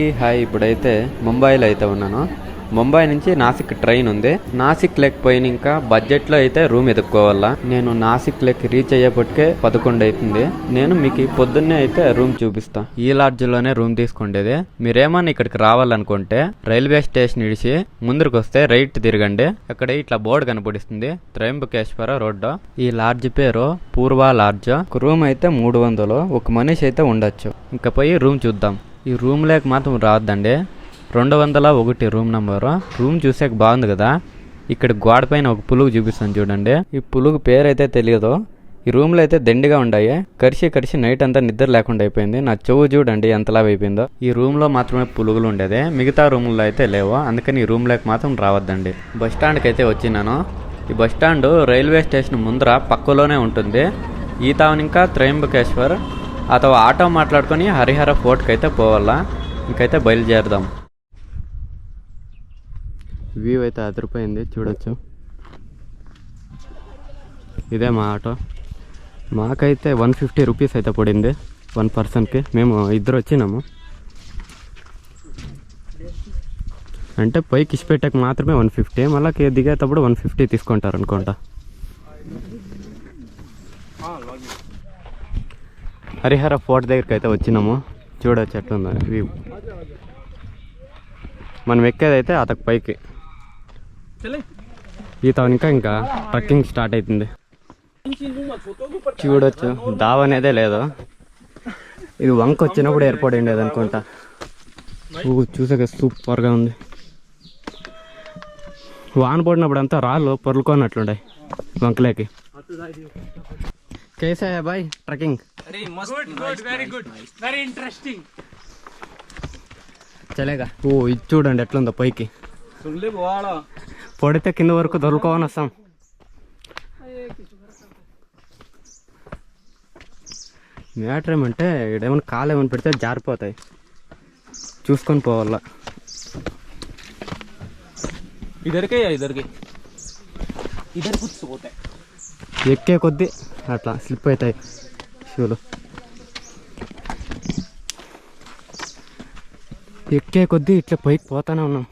అందరికీ హాయ్. ఇప్పుడైతే ముంబైలో అయితే ఉన్నాను. ముంబై నుంచి నాసిక్ ట్రైన్ ఉంది. నాసిక్ లెక్ పోయిన ఇంకా బడ్జెట్లో అయితే రూమ్ ఎదుక్కోవాలా నేను నాసిక్ లెక్ రీచ్ అయ్యేపటికే పదకొండు అవుతుంది నేను మీకు పొద్దున్నే అయితే రూమ్ చూపిస్తా. ఈ లాడ్జ్లోనే రూమ్ తీసుకుండేది. మీరేమన్నా ఇక్కడికి రావాలనుకుంటే రైల్వే స్టేషన్ ఇడిచి ముందుకు వస్తే రైట్ తిరగండి. అక్కడ ఇట్లా బోర్డు కనపడిస్తుంది. త్రయంబకేశ్వర రోడ్డు. ఈ లాడ్జ్ పేరు పూర్వ లాడ్జ్. రూమ్ అయితే మూడు వందలు. ఒక మనిషి అయితే ఉండొచ్చు. ఇంకా పోయి రూమ్ చూద్దాం. ఈ రూమ్ లేక మాత్రం రావద్దండి రెండు వందల ఒకటి రూమ్ నెంబరు. రూమ్ చూసాక బాగుంది కదా? ఇక్కడ గోడ పైన ఒక పులుగు చూపిస్తాను చూడండి. ఈ పులుగు పేరు అయితే తెలియదు ఈ రూమ్లో అయితే దండిగా ఉన్నాయి కరిసి కరిసి నైట్ అంతా నిద్ర లేకుండా అయిపోయింది. నా చెవు చూడండి ఎంతలా అయిపోయిందో. ఈ రూమ్లో మాత్రమే పులుగులు ఉండేది. మిగతా రూముల్లో అయితే లేవు. అందుకని ఈ రూమ్లోకి మాత్రం రావద్దండి. బస్ స్టాండ్కి అయితే వచ్చినాను. ఈ బస్ స్టాండ్ రైల్వే స్టేషన్ ముందర పక్కలోనే ఉంటుంది. ఈ ఇంకా త్రయంబకేశ్వర్ అతను ఆటో మాట్లాడుకొని హరిహర ఫోర్ట్కి అయితే పోవాలా? ఇంకైతే బయలుదేరదాం. వ్యూ అయితే అదిరిపోయింది చూడొచ్చు. ఇదే మా ఆటో. మాకైతే వన్ ఫిఫ్టీ రూపీస్ అయితే పడింది వన్ పర్సన్కి. మేము ఇద్దరు వచ్చినాము. అంటే పైకి ఇచ్చిపెట్టాక మాత్రమే వన్ ఫిఫ్టీ మళ్ళీ దిగేటప్పుడు వన్ ఫిఫ్టీ తీసుకుంటారు అనుకుంటా హరిహర ఫోర్ట్ దగ్గరికి అయితే వచ్చినాము. చూడొచ్చు ఎట్లుందో వ్యూ. మనం ఎక్కేదైతే అతకు పైకి. ఈత ఇంకా ఇంకా ట్రక్కింగ్ స్టార్ట్ అవుతుంది చూడొచ్చు. దావ అనేదే లేదు. ఇది వంక వచ్చినప్పుడు ఏర్పడి ఉండేది అనుకుంటా. చూసాక సూపర్గా ఉంది. వాన పడినప్పుడు అంతా రాళ్ళు పొరులుకోనట్లుండే వంకలేకి. కేసా బాయ్ ట్రక్కింగ్. ఇంట్రెస్టింగ్ చలేగా. ఓ ఇది చూడండి ఎట్లుందో పైకి. పొడితే కింద వరకు దొరుకుని వస్తాం మ్యాటర్ ఏమంటే ఏమైనా కాలు ఏమైనా పెడితే జారిపోతాయి. చూసుకొని పోవాలా. ఇద్దరికే ఇద్దరికి ఇద్దరు కూర్చోపోతాయి ఎక్కే కొద్దీ అట్లా స్లిప్ అవుతాయి. పశువులు ఎక్కే కొద్దీ ఇట్లా పైకి పోతానే ఉన్నాం.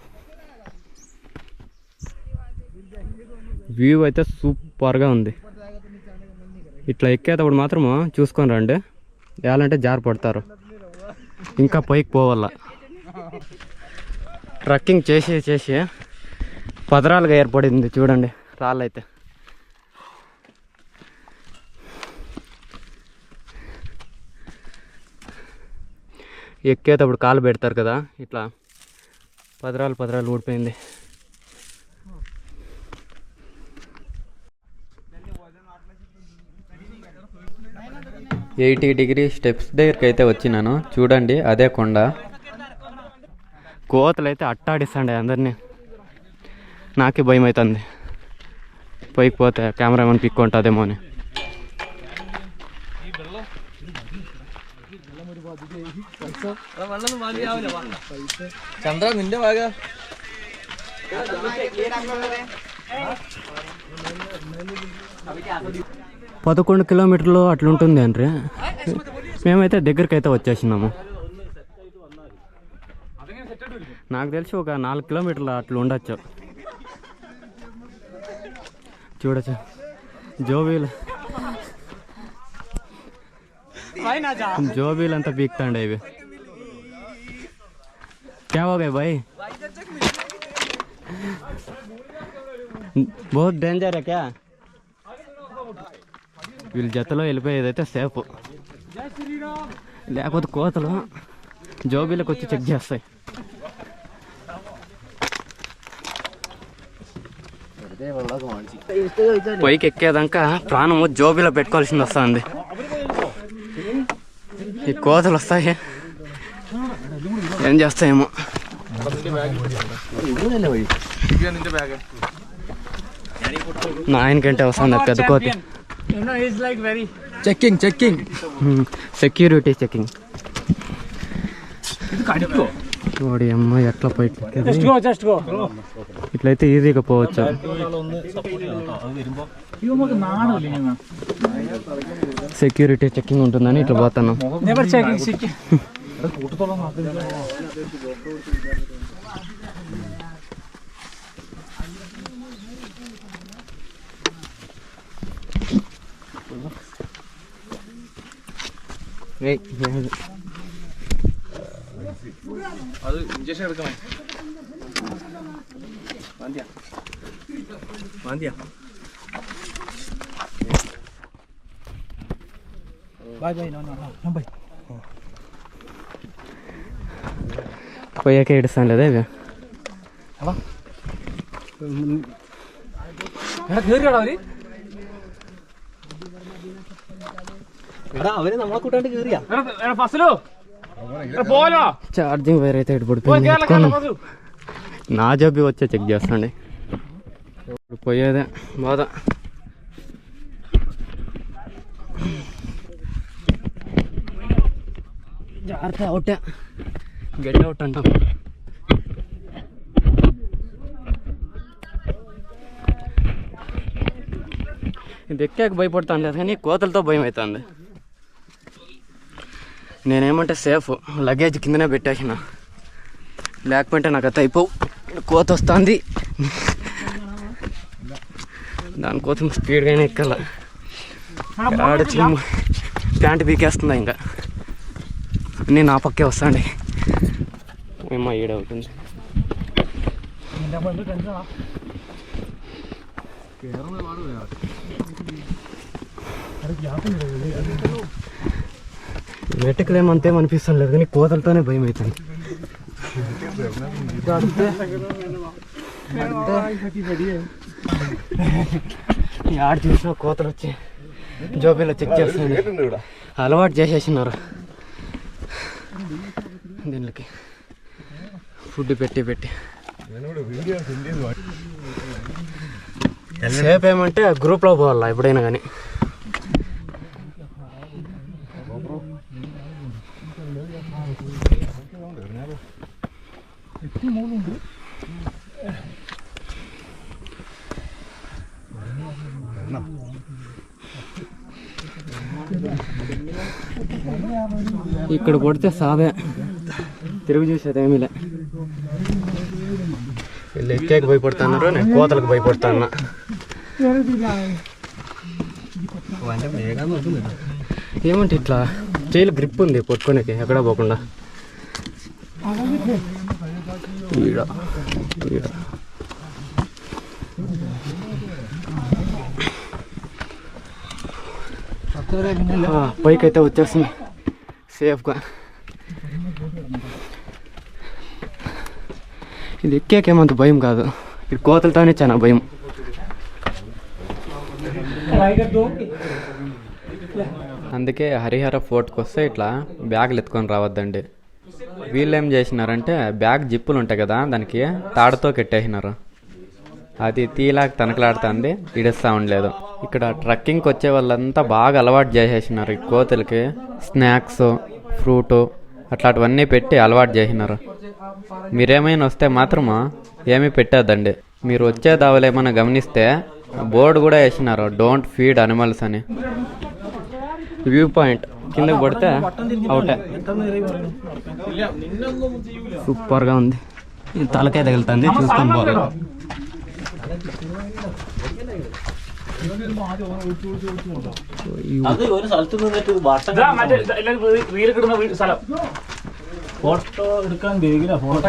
వ్యూ అయితే సూపర్గా ఉంది. ఇట్లా ఎక్కేటప్పుడు మాత్రము చూసుకొని రండి. ఎలాంటే జారు పడతారు. ఇంకా పైకి పోవాల. ట్రక్కింగ్ చేసి చేసి పదరాలుగా ఏర్పడింది చూడండి రాళ్ళైతే. ఎక్కేటప్పుడు కాలు పెడతారు కదా ఇట్లా పదరాలు పదరాలు ఊడిపోయింది. ఎయిటీ డిగ్రీ స్టెప్స్ దగ్గరికి అయితే వచ్చినాను. చూడండి అదే కొండ. కోతలు అయితే అట్టాడిస్తాండే అందరినీ. నాకే భయం అవుతుంది పైకి పోతే కెమెరామెన్ పిక్ ఉంటుందేమో అని. ചന്ദ്ര നിന്റെ ഭാഗ పదకొండు కిలోమీటర్లు అట్లుంటుంది అంటే మేమైతే దగ్గరికి అయితే వచ్చేసినాము నాకు తెలిసి ఒక నాలుగు కిలోమీటర్లు అట్లా ఉండొచ్చు చూడచ్చు జోబీలు జోబీలు అంతా పీక్తాండే ఇవి क्या हो गए भाई बहुत डेंजर है क्या వీళ్ళ జతలో వెళ్ళిపోయేదైతే సేఫ్ లేకపోతే కోతలు జోబీలకు వచ్చి చెక్ చేస్తాయి పైకి ఎక్కేదాకా ప్రాణము జోబీలో పెట్టుకోవాల్సింది వస్తుంది ఈ కోతలు వస్తాయి ఏం చేస్తాయేమో. నాయనకంటే వస్తుంది పెద్ద కోతి. చెక్కింగ్ చెక్కింగ్ సెక్యూరిటీ చెక్కింగ్ ఓడి అమ్మ ఎట్లా పోయి ఇట్లయితే ఈజీగా పోవచ్చు. సెక్యూరిటీ చెకింగ్ ఉంటుందని ఇట్లా పోతాను నెవర్ చెకింగ్ సిటీ അത് ഇഞ്ചക്ഷൻ എടുക്കണം മാന്തിയ മാന്തിയ Bye bye, no, no, no. No, bye. കൊയ്യൊക്കെ ഇടിസ്ഥാനല്ലേ അതെ അവർ നമ്മളെ കൂട്ടാണ്ട് കേറിയാ ಚಾರ್ಜಿಂಗ್ ಬೇರೆ ಐತೆ ಇಟ್ಬಿಡ್ತೀನಿ ನಾಜ ಬಿ ಒಚ್ಚ ಚೆಕ್ ಜಾಸ್ತಾನೆ ಕೊಯ್ಯೋದೆ ಬಾದ జాగ్రత్త అవుట్. గెట్ అవుట్ అంటాం. ఇది ఎక్కాక భయపడతాను లేదు కానీ కోతలతో భయం అవుతుంది నేనేమంటే సేఫ్ లగేజ్ కిందనే పెట్టేసిన. లేకపోతే నాకు అది అయిపోవు కోత వస్తుంది. దానికోసం స్పీడ్గానే ఎక్కాల. ఆడ చిమ్మ ప్యాంట్ పీకేస్తుందా ఇంకా. అన్నీ నా పక్కే వస్తాండి. ఏమో ఈడవుతుంది వెటకలేమంతేం అనిపిస్తుంది లేదు కానీ కోతలతోనే భయం అవుతుంది. ఆడ చూసిన కోతలు వచ్చి జోబీలో చెక్ చేస్తుంది అలవాటు చేసేసినారు. దీనికి ఫుడ్ పెట్టి పెట్టి. సేఫ్ ఏమంటే గ్రూప్లో పోవాలా ఎప్పుడైనా కానీ. ఇక్కడ కొడితే సాదే. తిరుగు చూసేది ఏమీలే వీళ్ళు ఎక్కేకి భయపడుతున్నారు నేను కోతలకు భయపడుతున్నా. ఏమంటే ఇట్లా? చేయిలు గ్రిప్ ఉంది పట్టుకోనికి ఎక్కడా పోకుండా. ఈడ ఈడ. ఆ, పైకైతే వచ్చేస్తుంది. సేఫ్గా ఇది ఎక్కాకేమంత భయం కాదు. ఇది కోతలతోనే చాలా భయం. అందుకే హరిహర ఫోర్ట్కి వస్తే ఇట్లా బ్యాగులు ఎత్తుకొని రావద్దండి. వీళ్ళు ఏం చేసినారంటే బ్యాగ్ జిప్పులు ఉంటాయి కదా దానికి తాడుతో కట్టేసినారు. అది తీలాగా తనకలాడుతుంది. ఇడుస్తా ఉండలేదు ఇక్కడ ట్రక్కింగ్కి వచ్చే వాళ్ళంతా బాగా అలవాటు చేసేసినారు ఈ కోతులకి. స్నాక్స్ ఫ్రూటు అట్లాంటివన్నీ పెట్టి అలవాటు చేసినారు. మీరేమైనా వస్తే మాత్రము? ఏమీ పెట్టేద్దండి. మీరు వచ్చే దావలు ఏమైనా గమనిస్తే బోర్డు కూడా వేసినారు. డోంట్ ఫీడ్ అనిమల్స్ అని. View point. కిందకి పడితే అవుటే. సూపర్గా ఉంది. ఇది తలకాయ తగులుతుంది. చూసుకొని పోవాలి അത് ഒരു സ്ഥലത്ത് നിന്നിട്ട് കിടന്ന സ്ഥലം. ഫോട്ടോ എടുക്കാൻ ബേഗില ഫോട്ടോ.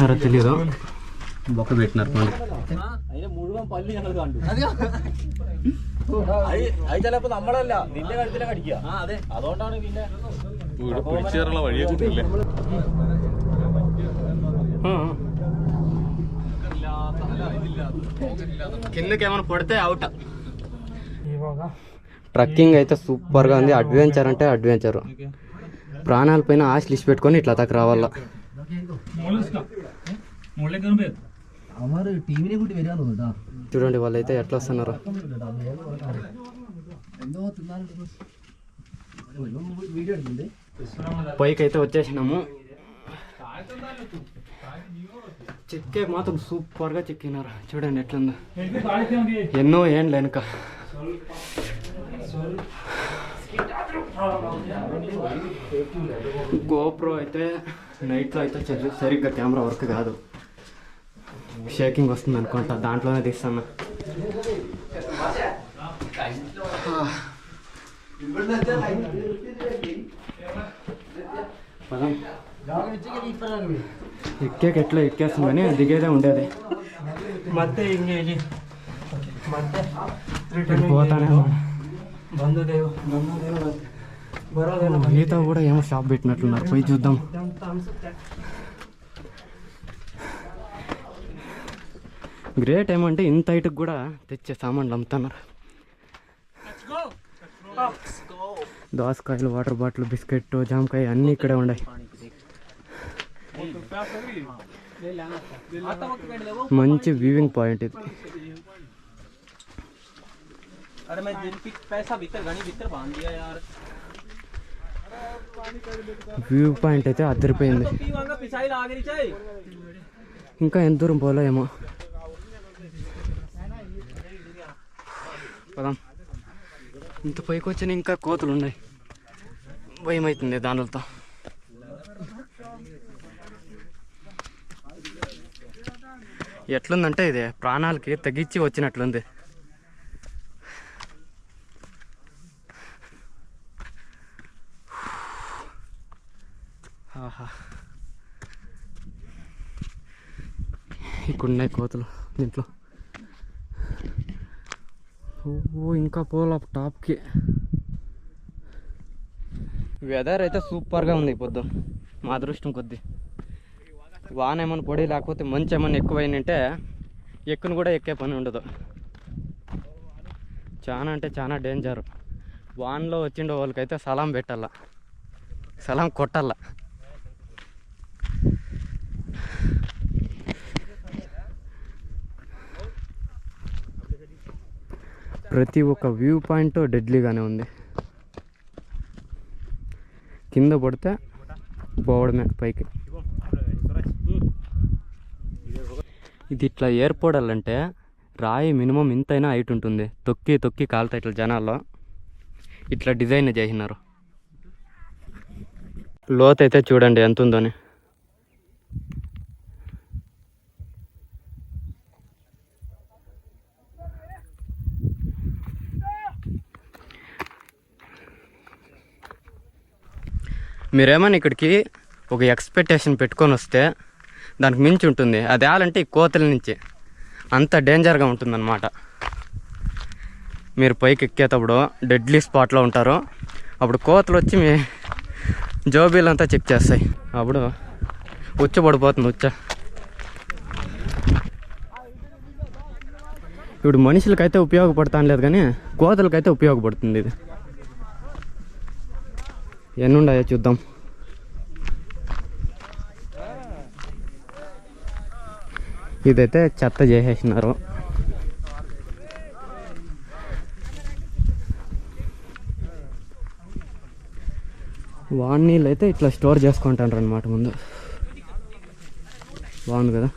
നിറച്ചില്ലോ ബൊക്കെ വീട്ടിനിറക്കാണ് അതിന്റെ മുഴുവൻ പല്ല് ഞങ്ങൾ കണ്ടു. അത് ചിലപ്പോ നമ്മളല്ല നിന്റെ കഴുത്തിലെ കടിക്കുക. അതുകൊണ്ടാണ് പിന്നെ പിടിച്ചേറുള്ള വഴിയെ കിട്ടില്ലേ కిందకి ఏమైనా పడితే అవుట్ ట్రక్కింగ్ అయితే సూపర్గా ఉంది. అడ్వెంచర్ అంటే అడ్వెంచర్ ప్రాణాలపైన ఆశ లిస్ట్ పెట్టుకొని ఇట్లా దాకా రావాల? చూడండి వాళ్ళైతే ఎట్లా వస్తున్నారు. పైకి అయితే వచ్చేసినాము. చెక్కే మాత్రం సూపర్గా చెక్కినారు. చూడండి ఎట్లుందో. ఎన్నో ఏండ్లు వెనుక గోప్రో అయితే నైట్లో అయితే సరి సరిగ్గా కెమెరా వర్క్ కాదు. షేకింగ్ వస్తుంది అనుకుంటా దాంట్లోనే తీస్తాను. పదం. ఎక్కాక ఎట్లా ఎక్కేస్తుంది కానీ దిగేదే ఉండేది ಮತ್ತೆ ಹಿಂಗೆ ಇಲ್ಲಿ ಮತ್ತೆ ఇటు పోతానే ಬಂಧುದೇವ ಬಂಧುದೇವ ಬರೋದೇನೋ ఈత కూడా ఏమో షాప్ పెట్టినట్లున్నారు పోయి చూద్దాం ಅಂತ ಅನ್ಸುತ್ತೆ గ్రేట్ ఏమంటే ఇంత హైట్కి కూడా తెచ్చే సామాన్లు అమ్ముతున్నారు దోసకాయలు వాటర్ బాటిల్ బిస్కెట్ జామకాయ అన్నీ ఇక్కడే ఉన్నాయి మంచి వ్యూవింగ్ పాయింట్ ఇది अरे मैं दिन पिक पैसा भीतर घनी भीतर बांध दिया यार వ్యూ పాయింట్ అయితే అదిరిపోయింది तो पीवांगा पिसाई ला गई चाय ఇంకా ఎంత దూరం పోలో ఏమో పదాం ఇంత పైకి వచ్చిన ఇంకా కోతులు ఉన్నాయి భయం అవుతుంది దానిలతో ఎట్లుందంటే ఇది ప్రాణాలకి తగ్గించి వచ్చినట్లుంది. ఆహా. ఇక్కడ కోతలు దీంట్లో. ఓ ఇంకా పోలా టాప్కి. వెదర్ అయితే సూపర్గా ఉంది పొద్దు. మా అదృష్టం కొద్ది. వాన ఏమైనా పొడి లేకపోతే మంచి ఏమైనా ఎక్కువైందంటే ఎక్కును కూడా ఎక్కే పని ఉండదు. చాలా అంటే చాలా డేంజర్ వాన్లో వచ్చిండే వాళ్ళకైతే సలాం పెట్టాల. సలాం కొట్టాల. ప్రతి ఒక్క వ్యూ పాయింట్ డెడ్లీగానే ఉంది. కింద పడితే పోవడమే పైకి. ఇది ఇట్లా ఏర్పడాలంటే రాయి మినిమం ఇంతైనా హైట్ ఉంటుంది తొక్కి తొక్కి కాలుతాయి ఇట్లా జనాల్లో. ఇట్లా డిజైన్ చేసినారు. లోత్ అయితే చూడండి ఎంత ఉందని మీరేమన్నా ఇక్కడికి ఒక ఎక్స్పెక్టేషన్ పెట్టుకొని వస్తే దానికి మించి ఉంటుంది. అది ఆలంటే ఈ కోతల నుంచి. అంత డేంజర్గా ఉంటుందన్నమాట. మీరు పైకి ఎక్కేటప్పుడు డెడ్లీ స్పాట్లో ఉంటారు. అప్పుడు కోతలు వచ్చి మీ జోబీలంతా చెక్ చేస్తాయి. అప్పుడు ఉచ్చ పడిపోతుంది ఉచ్చ. ఇప్పుడు మనుషులకైతే ఉపయోగపడతాను లేదు కానీ కోతలకైతే ఉపయోగపడుతుంది ఇది. ఎన్నుండయో చూద్దాం. ఇదైతే చెత్త చేసేసినారు. వాన్ నీళ్ళు అయితే ఇట్లా స్టోర్ చేసుకుంటారు అనమాట ముందు. బాగుంది కదా?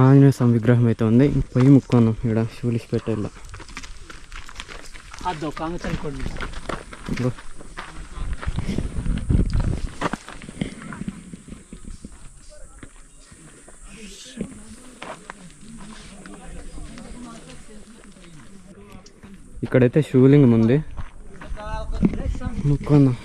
ఆంజనేయ స్వామి విగ్రహం అయితే ఉంది పోయి ముక్కున్నాం ఇక్కడ షూలిసి పెట్టేళ్ళ ఇక్కడైతే శివలింగం ఉంది ముక్కున్నాం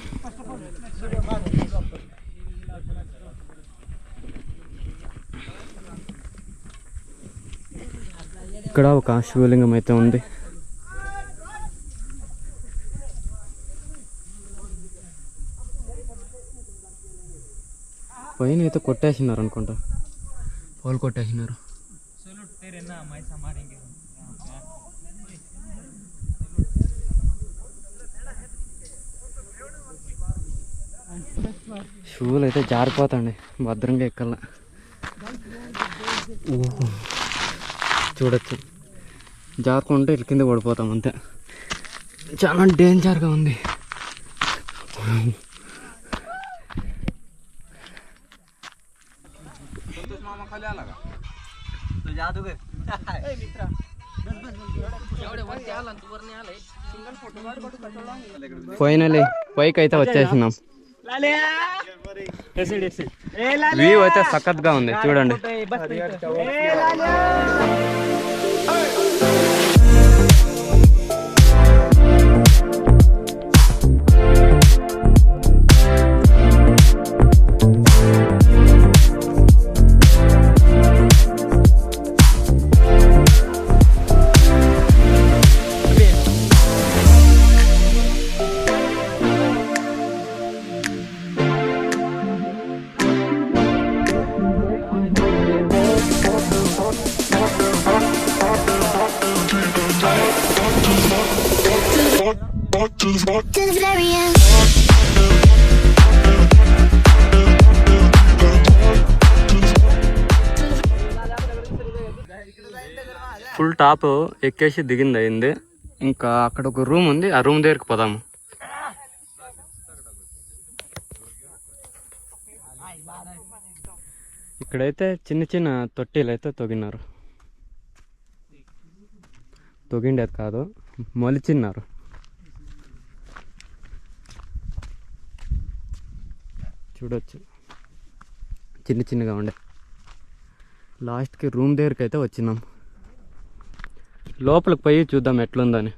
ఇక్కడ ఒక శివలింగం అయితే ఉంది. పైన అయితే కొట్టేసినారు అనుకుంటా. పోలు కొట్టేసినారు. షూలు అయితే జారిపోతాండి. భద్రంగా ఎక్కల. ఓహో. చూడొచ్చు. జారుకుంటే ఇటు కింద పడిపోతాం అంతే. చాలా డేంజర్గా ఉంది. ఫైనలీ పైకి అయితే వచ్చేసినాం. వ్యూ అయితే సఖత్గా ఉంది. చూడండి. ఫుల్ టాప్ ఎక్కేసి దిగింది అయింది. ఇంకా అక్కడ ఒక రూమ్ ఉంది. ఆ రూమ్ దగ్గరికి పోదాము. ఇక్కడైతే చిన్న చిన్న తొట్టిలు అయితే తొగినారు. తొగిండేది కాదు మొలిచిన్నారు. చూడొచ్చు. చిన్న చిన్నగా ఉండే. లాస్ట్కి రూమ్ దగ్గరికి అయితే వచ్చినాం. లోపలికి పోయి చూద్దాం ఎట్లుందని.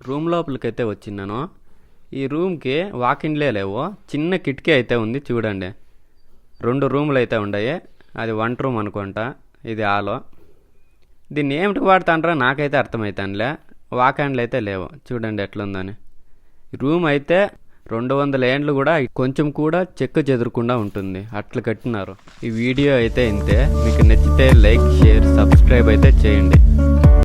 రూమ్ లోపలికైతే అయితే వచ్చినాను ఈ రూమ్కి వాకిన్లే లేవు చిన్న కిటికీ అయితే ఉంది చూడండి. రెండు రూములు అయితే ఉన్నాయి అది వన్ రూమ్ అనుకుంటా ఇది ఆలో దీన్ని ఏమిటికి వాడుతాండ్రో నాకైతే అర్థమవుతానులే వాకాండ్లు అయితే లేవు చూడండి ఎట్లుందని. రూమ్ అయితే రెండు వందల ఏండ్లు కూడా కొంచెం కూడా చెక్క చెదరకుండా ఉంటుంది. అట్లా కట్టినారు. ఈ వీడియో అయితే ఇంతే. మీకు నచ్చితే లైక్ షేర్ సబ్స్క్రైబ్ అయితే చేయండి.